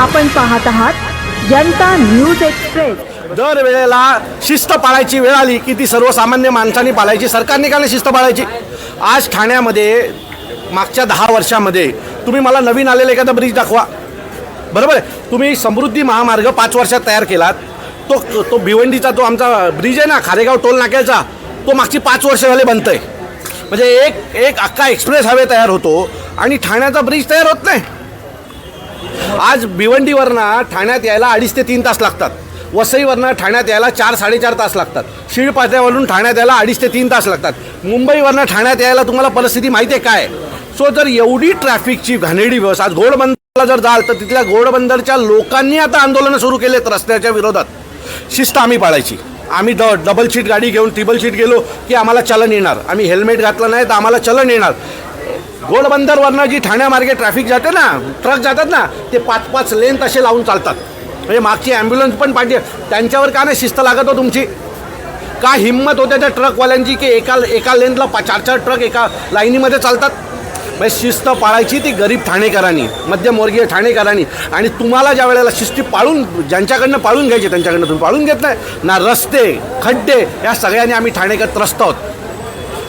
आपण पाहत आहात जनता न्यूज एक्सप्रेस. दर वेळेला शिस्त पाळायची वेळ आली की ती सर्वसामान्य माणसांनी पाळायची सरकारने का नाही शिस्त पाळायची. आज ठाण्यामध्ये मागच्या दहा वर्षामध्ये तुम्ही मला नवीन आलेला एखादा ब्रिज दाखवा. बरोबर आहे? तुम्ही समृद्धी महामार्ग पाच वर्षात तयार केलात. तो तो भिवंडीचा तो आमचा ब्रिज आहे ना खारेगाव टोल नाक्याचा तो मागची पाच वर्ष झाले बनतंय. म्हणजे एक एक अख्खा एक्सप्रेस हायवे तयार होतो आणि ठाण्याचा ब्रिज तयार होत नाही. आज भिवंडीवरनं ठाण्यात यायला अडीच ते तीन तास लागतात. वसईवरनं ठाण्यात यायला चार साडेचार तास लागतात. शिळपाट्यावरून ठाण्यात यायला अडीच ते तीन तास लागतात. मुंबईवरनं ठाण्यात यायला तुम्हाला परिस्थिती माहिती आहे काय? सो जर एवढी ट्रॅफिकची घाणेरडी व्यवस्था आज घोडबंदरला जर जाल तर तिथल्या घोडबंदरच्या लोकांनी आता आंदोलनं सुरू केलेत रस्त्याच्या विरोधात. शिस्त आम्ही पाळायची. आम्ही ड डबल शीट गाडी घेऊन ट्रिबल शीट गेलो की आम्हाला चलन येणार. आम्ही हेल्मेट घातलं नाही तर आम्हाला चलन येणार. घोडबंदरवरनं जी ठाण्यामार्गे ट्रॅफिक जाते ना ट्रक जातात ना ते पाच पाच लेन तसे लावून चालतात. म्हणजे मागची ॲम्ब्युलन्स पण पाठी त्यांच्यावर का नाही शिस्त लागत हो तुमची? का हिंमत होते त्या ट्रकवाल्यांची की एका एका लेनला पा चार चार ट्रक एका लाईनीमध्ये चालतात? म्हणजे शिस्त पाळायची ती गरीब ठाणेकरांनी मध्यमवर्गीय ठाणेकरांनी. आणि तुम्हाला ज्या वेळेला शिस्ती पाळून ज्यांच्याकडनं पाळून घ्यायची त्यांच्याकडनं तुम्ही पाळून घेत नाही. ना रस्ते खड्डे या सगळ्यांनी आम्ही ठाणेकर त्रस्त आहोत.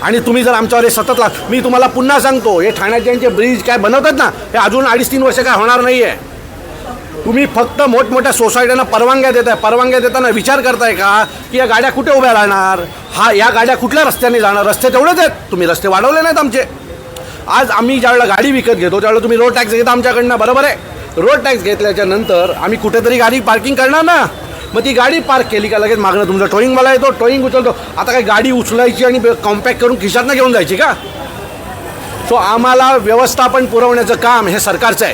आणि तुम्ही जर आमच्यावर हे सतत ला मी तुम्हाला पुन्हा सांगतो हे ठाण्याचे ब्रिज काय बनवतात ना हे अजून अडीच तीन वर्ष काय होणार नाही आहे तुम्ही फक्त मोठमोठ्या सोसायट्यांना परवानग्या देताय परवानग्या देताना विचार करताय का की या गाड्या कुठे उभ्या राहणार? हा या गाड्या कुठल्या रस्त्याने जाणार? रस्ते तेवढेच आहेत. तुम्ही रस्ते वाढवले नाहीत आमचे. आज आम्ही ज्यावेळेला गाडी विकत घेतो त्यावेळेला तुम्ही रोड टॅक्स घेता आमच्याकडनं बरोबर आहे? रोड टॅक्स घेतल्याच्या नंतर आम्ही कुठेतरी गाडी पार्किंग करणार ना? मग ती गाडी पार्क केली का लगेच मागणं? तुमचा टोईंगवाला येतो टोईंग उचलतो. आता काय गाडी उचलायची आणि कॉम्पॅक्ट करून खिशातनं घेऊन जायची का? सो आम्हाला व्यवस्थापन पुरवण्याचं काम हे सरकारचं आहे.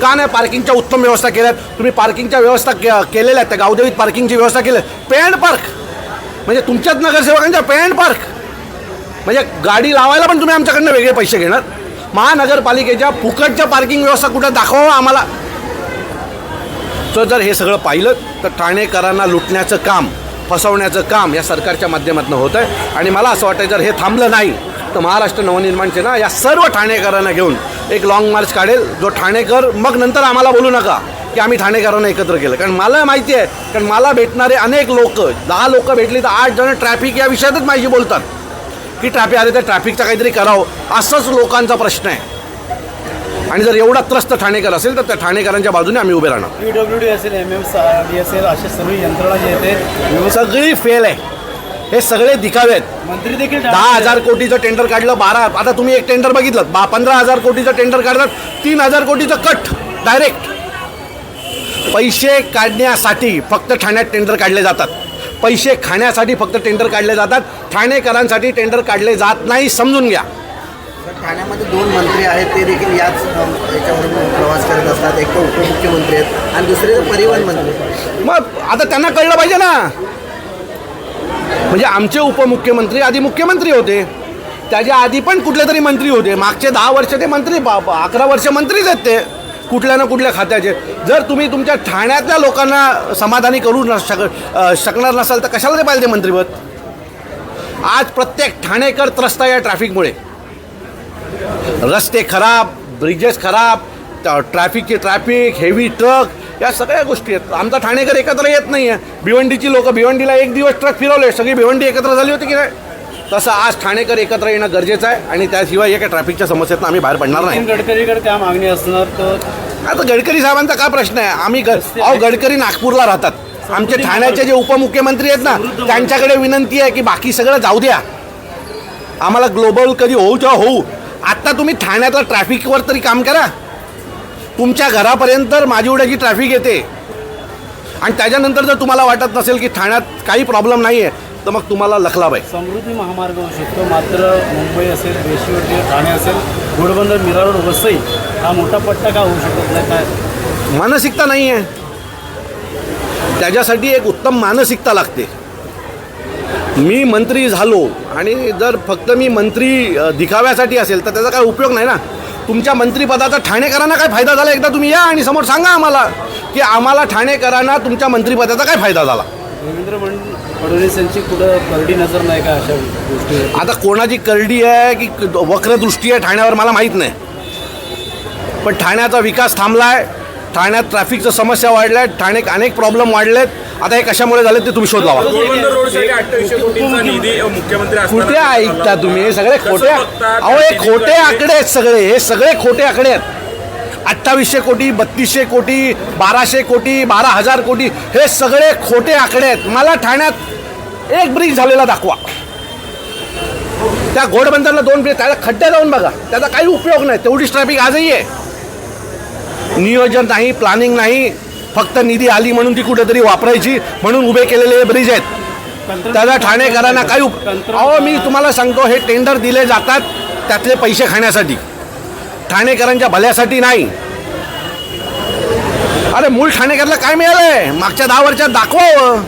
का नाही पार्किंगच्या उत्तम व्यवस्था केल्यात? तुम्ही पार्किंगच्या व्यवस्था के केलेल्या आहेत त्या गावदेवीत पार्किंगची व्यवस्था केली. पेंड पार्क म्हणजे तुमच्याच नगरसेवकांच्या पेंड पार्क म्हणजे गाडी लावायला पण तुम्ही आमच्याकडनं वेगळे पैसे घेणार. महानगरपालिकेच्या फुकटच्या पार्किंग व्यवस्था कुठं दाखवा आम्हाला? तर जर हे सगळं पाहिलं तर ठाणेकरांना लुटण्याचं काम फसवण्याचं काम या सरकारच्या माध्यमातून होत आहे आणि मला असं वाटतं जर हे थांबलं नाही तर महाराष्ट्र नवनिर्माण सेना या सर्व ठाणेकरांना घेऊन एक लाँग मार्च काढेल. जो ठाणेकर मग नंतर आम्हाला बोलू नका की आम्ही ठाणेकरांना एकत्र केलं. कारण मला माहिती आहे कारण मला भेटणारे अनेक लोक दहा लोक भेटली तर आठ जण ट्रॅफिक या विषयातच माझी बोलतात. की ट्रॅफिक अरे तर ट्रॅफिकचं काहीतरी करावं असंच लोकांचा प्रश्न आहे. आणि जर एवढा त्रस्त ठाणेकर असेल तर त्या ठाणेकरांच्या बाजूने आम्ही उभे राहणार. पी डब्ल्यू डी असेल एम एम डी असेल अशी सर्व यंत्रणा जी आहे ते सगळी फेल आहे. हे सगळे दिखावे आहेत. मंत्री देखील दहा हजार कोटीचं टेंडर काढलं बारा आता तुम्ही एक टेंडर बघितलं. बा पंधरा हजार कोटीचं टेंडर काढतात तीन हजार कोटीचं कट डायरेक्ट पैसे काढण्यासाठी फक्त ठाण्यात टेंडर काढले जातात. पैसे खाण्यासाठी फक्त टेंडर काढले जातात. ठाणेकरांसाठी टेंडर काढले जात नाही समजून घ्या. ठाण्यामध्ये दोन मंत्री आहेत ते देखील याच याच्यावरून प्रवास करत असतात. एक तर उपमुख्यमंत्री आहेत आणि दुसरे परिवहन मंत्री मग आता त्यांना कळलं पाहिजे ना. म्हणजे आमचे उपमुख्यमंत्री आधी मुख्यमंत्री होते. त्याच्या आधी पण कुठले तरी मंत्री होते. मागचे दहा वर्ष ते मंत्री अकरा वर्ष मंत्रीच आहेत ते. कुठल्या ना कुठल्या खात्याचे जर तुम्ही तुमच्या ठाण्यातल्या लोकांना समाधानी करू न शक शकणार नसाल तर कशाला ते पाहिजे ते मंत्रीपद? आज प्रत्येक ठाणेकर त्रस्त या ट्रॅफिकमुळे रस्ते खराब ब्रिजेस खराब ट्रॅफिकचे ट्रॅफिक हेवी ट्रक या सगळ्या गोष्टी आहेत. आमचा ठाणेकर एकत्र येत नाही आहे भिवंडीची लोक भिवंडीला एक दिवस ट्रक फिरवले सगळी भिवंडी एकत्र झाली होती की नाही? तसं आज ठाणेकर एकत्र येणं गरजेचं आहे आणि त्याशिवाय एका ट्रॅफिकच्या समस्येतनं आम्ही बाहेर पडणार नाही. गडकरीकडे काय मागणी असणार तर? आता गडकरी साहेबांचा काय प्रश्न आहे? आम्ही ग अहो गडकरी नागपूरला राहतात. आमचे ठाण्याचे जे उपमुख्यमंत्री आहेत ना त्यांच्याकडे विनंती आहे की बाकी सगळं जाऊ द्या. आम्हाला ग्लोबल कधी होऊ तेव्हा होऊ. आत्ता तुम्ही ठाण्यातल्या ट्रॅफिकवर तरी काम करा. तुमच्या घरापर्यंत माझी उड्याची ट्रॅफिक येते. आणि त्याच्यानंतर जर तुम्हाला वाटत नसेल की ठाण्यात काही प्रॉब्लेम नाही आहे तर मग तुम्हाला लखलाब आहे समृद्धी महामार्ग होऊ शकतो मात्र मुंबई असेल बेशिवटी ठाणे असेल घोडबंदर मीरा रोड वसई हा मोठा पट्टा का होऊ शकत नाही? काय? मानसिकता नाही आहे त्याच्यासाठी एक उत्तम मानसिकता लागते. मी मंत्री झालो आणि जर फक्त मी मंत्री दिखाव्यासाठी असेल तर त्याचा काय उपयोग नाही ना? तुमच्या मंत्रिपदाचा ठाणेकरांना काय फायदा झाला? एकदा तुम्ही या आणि समोर सांगा आम्हाला की आम्हाला ठाणेकरांना तुमच्या मंत्रिपदाचा काय फायदा झाला? देवेंद्र फड- फडणवीस यांची कुठं करडी नजर नाही का अशा गोष्टी? आता कोणाची करडी आहे की वक्रदृष्टी आहे ठाण्यावर मला माहीत नाही. पण ठाण्याचा विकास थांबला आहे ठाण्यात ट्रॅफिकचं समस्या वाढल्या आहेत ठाण्यात अनेक प्रॉब्लेम वाढलेत. आता हे कशामुळे झाले ते तुम्ही शोध लावा कुठे ऐकता तुम्ही हे सगळे खोटे? अहो हे खोटे आकडे आहेत सगळे. हे सगळे खोटे आकडे आहेत. अठ्ठावीसशे कोटी बत्तीसशे कोटी बाराशे कोटी बारा हजार कोटी हे सगळे खोटे आकडे आहेत. मला ठाण्यात एक ब्रिज झालेला दाखवा. त्या घोडबंदरला दोन ब्रिज त्याला खड्डे जाऊन बघा. त्याचा काही उपयोग नाही. तेवढीच ट्रॅफिक आजही आहे. नियोजन नाही प्लॅनिंग नाही. फक्त निधी आली म्हणून ती कुठेतरी वापरायची म्हणून उभे केलेले ब्रिज आहेत. त्याला ठाणेकरांना काही उप अहो मी तुम्हाला सांगतो हे टेंडर दिले जातात त्यातले पैसे खाण्यासाठी. ठाणेकरांच्या भल्यासाठी नाही. अरे मूळ ठाणेकरला काय मिळालंय? मागच्या दहा वर्षात दाखवावं.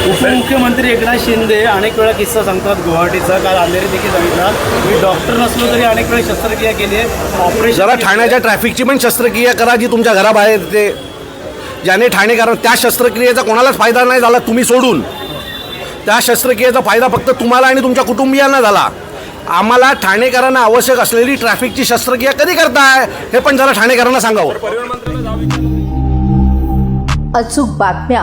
उपमुख्यमंत्री एकनाथ शिंदे अनेक वेळा किस्सा सांगतात गुवाहाटीचा. काल अंधेरी देखील सांगितला. मी डॉक्टर नसलो तरी अनेक वेळा शस्त्रक्रिया केली आहे. ऑपरेशन जरा ठाण्याच्या ट्रॅफिकची पण शस्त्रक्रिया करा जी तुमच्या घराबाहेर ते ज्याने ठाणेकर त्या शस्त्रक्रियेचा कोणालाच फायदा नाही झाला तुम्ही सोडून. त्या शस्त्रक्रियेचा फायदा फक्त तुम्हाला आणि तुमच्या कुटुंबियांना झाला. आम्हाला ठाणेकरांना आवश्यक असलेली ट्रॅफिकची शस्त्रक्रिया कधी करताय हे पण जरा ठाणेकरांना सांगावं. अचूक बातम्या